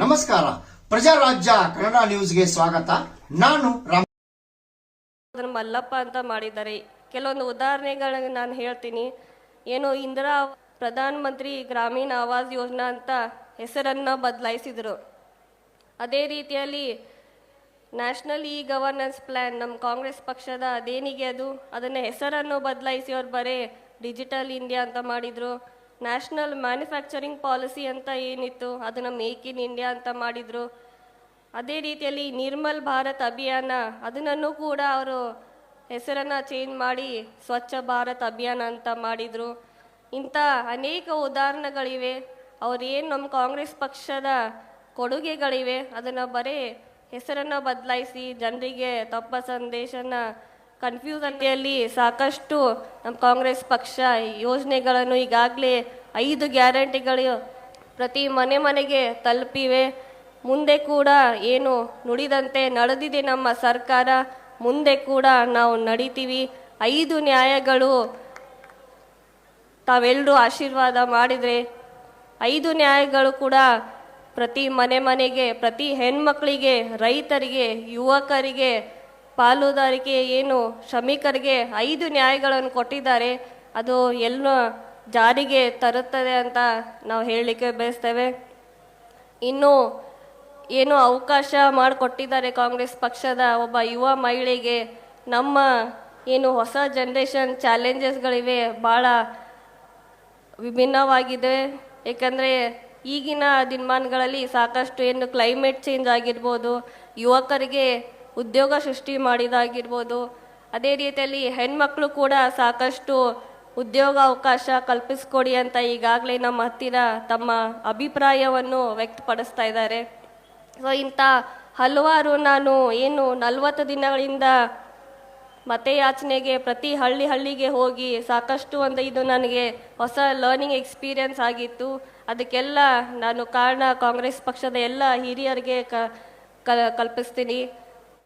ನಮಸ್ಕಾರ. ಪ್ರಜಾರಾಜ್ಯ ಕನ್ನಡ ನ್ಯೂಸ್ಗೆ ಸ್ವಾಗತ. ನಾನು ರಾಮ್ ಮಲ್ಲಪ್ಪ ಅಂತ ಮಾಡಿದ್ದಾರೆ. ಕೆಲವೊಂದು ಉದಾಹರಣೆಗಳನ್ನು ನಾನು ಹೇಳ್ತೀನಿ. ಏನು ಇಂದಿರಾ ಪ್ರಧಾನ ಮಂತ್ರಿ ಗ್ರಾಮೀಣ ಆವಾಸ್ ಯೋಜನಾ ಅಂತ ಹೆಸರನ್ನ ಬದಲಾಯಿಸಿದರು. ಅದೇ ರೀತಿಯಲ್ಲಿ ನ್ಯಾಷನಲ್ ಇ ಗವರ್ನೆನ್ಸ್ ಪ್ಲ್ಯಾನ್ ನಮ್ಮ ಕಾಂಗ್ರೆಸ್ ಪಕ್ಷದ ಅದೇನಿಗೆ ಅದು? ಅದನ್ನು ಹೆಸರನ್ನು ಬದಲಾಯಿಸಿ ಅವ್ರು ಬರೀ ಡಿಜಿಟಲ್ ಇಂಡಿಯಾ ಅಂತ ಮಾಡಿದರು. ನ್ಯಾಷನಲ್ ಮ್ಯಾನುಫ್ಯಾಕ್ಚರಿಂಗ್ ಪಾಲಿಸಿ ಅಂತ ಏನಿತ್ತು, ಅದನ್ನು ಮೇಕ್ ಇನ್ ಇಂಡಿಯಾ ಅಂತ ಮಾಡಿದರು. ಅದೇ ರೀತಿಯಲ್ಲಿ ನಿರ್ಮಲ್ ಭಾರತ್ ಅಭಿಯಾನ ಅದನ್ನು ಕೂಡ ಅವರು ಹೆಸರನ್ನು ಚೇಂಜ್ ಮಾಡಿ ಸ್ವಚ್ಛ ಭಾರತ್ ಅಭಿಯಾನ ಅಂತ ಮಾಡಿದರು. ಇಂಥ ಅನೇಕ ಉದಾಹರಣೆಗಳಿವೆ. ಅವರೇನು ನಮ್ಮ ಕಾಂಗ್ರೆಸ್ ಪಕ್ಷದ ಕೊಡುಗೆಗಳಿವೆ, ಅದನ್ನು ಬರೀ ಹೆಸರನ್ನು ಬದಲಾಯಿಸಿ ಜನರಿಗೆ ತಪ್ಪ ಸಂದೇಶನ ಕನ್ಫ್ಯೂಸ್ ಅಂತೆಯಲ್ಲಿ ಸಾಕಷ್ಟು ನಮ್ಮ ಕಾಂಗ್ರೆಸ್ ಪಕ್ಷ ಯೋಜನೆಗಳನ್ನು ಈಗಾಗಲೇ ಐದು ಗ್ಯಾರಂಟಿಗಳು ಪ್ರತಿ ಮನೆ ಮನೆಗೆ ತಲುಪಿವೆ. ಮುಂದೆ ಕೂಡ ಏನು ನುಡಿದಂತೆ ನಡೆದಿದೆ ನಮ್ಮ ಸರ್ಕಾರ. ಮುಂದೆ ಕೂಡ ನಾವು ನಡಿತೀವಿ. ಐದು ನ್ಯಾಯಗಳು ತಾವೆಲ್ಲರೂ ಆಶೀರ್ವಾದ ಮಾಡಿದರೆ ಐದು ನ್ಯಾಯಗಳು ಕೂಡ ಪ್ರತಿ ಮನೆ ಮನೆಗೆ, ಪ್ರತಿ ಹೆಣ್ಮಕ್ಳಿಗೆ, ರೈತರಿಗೆ, ಯುವಕರಿಗೆ, ಪಾಲುದಾರಿಕೆ ಏನು, ಶ್ರಮಿಕರಿಗೆ ಐದು ನ್ಯಾಯಗಳನ್ನು ಕೊಟ್ಟಿದ್ದಾರೆ. ಅದು ಎಲ್ಲ ಜಾರಿಗೆ ತರುತ್ತದೆ ಅಂತ ನಾವು ಹೇಳಲಿಕ್ಕೆ ಬಯಸ್ತೇವೆ. ಇನ್ನು ಏನು ಅವಕಾಶ ಮಾಡಿಕೊಟ್ಟಿದ್ದಾರೆ ಕಾಂಗ್ರೆಸ್ ಪಕ್ಷದ ಒಬ್ಬ ಯುವ ಮಹಿಳೆಗೆ, ನಮ್ಮ ಏನು ಹೊಸ ಜನ್ರೇಷನ್ ಚಾಲೆಂಜಸ್ಗಳಿವೆ ಭಾಳ ವಿಭಿನ್ನವಾಗಿದೆ. ಏಕೆಂದರೆ ಈಗಿನ ದಿನಮಾನಗಳಲ್ಲಿ ಸಾಕಷ್ಟು ಏನು ಕ್ಲೈಮೇಟ್ ಚೇಂಜ್ ಆಗಿರ್ಬೋದು, ಯುವಕರಿಗೆ ಉದ್ಯೋಗ ಸೃಷ್ಟಿ ಮಾಡಿದಾಗಿರ್ಬೋದು, ಅದೇ ರೀತಿಯಲ್ಲಿ ಹೆಣ್ಮಕ್ಳು ಕೂಡ ಸಾಕಷ್ಟು ಉದ್ಯೋಗ ಅವಕಾಶ ಕಲ್ಪಿಸ್ಕೊಡಿ ಅಂತ ಈಗಾಗಲೇ ನಮ್ಮ ಹತ್ತಿರ ತಮ್ಮ ಅಭಿಪ್ರಾಯವನ್ನು ವ್ಯಕ್ತಪಡಿಸ್ತಾ ಇದ್ದಾರೆ. ಸೊ ಇಂಥ ಹಲವಾರು ನಾನು ಏನು ನಲವತ್ತು ದಿನಗಳಿಂದ ಮತಯಾಚನೆಗೆ ಪ್ರತಿ ಹಳ್ಳಿ ಹಳ್ಳಿಗೆ ಹೋಗಿ ಸಾಕಷ್ಟು ಒಂದು ಇದು ನನಗೆ ಹೊಸ ಲರ್ನಿಂಗ್ ಎಕ್ಸ್ಪೀರಿಯನ್ಸ್ ಆಗಿತ್ತು. ಅದಕ್ಕೆಲ್ಲ ನಾನು ಕಾರಣ ಕಾಂಗ್ರೆಸ್ ಪಕ್ಷದ ಎಲ್ಲ ಹಿರಿಯರಿಗೆ ಕಲ್ಪಿಸ್ತೀನಿ.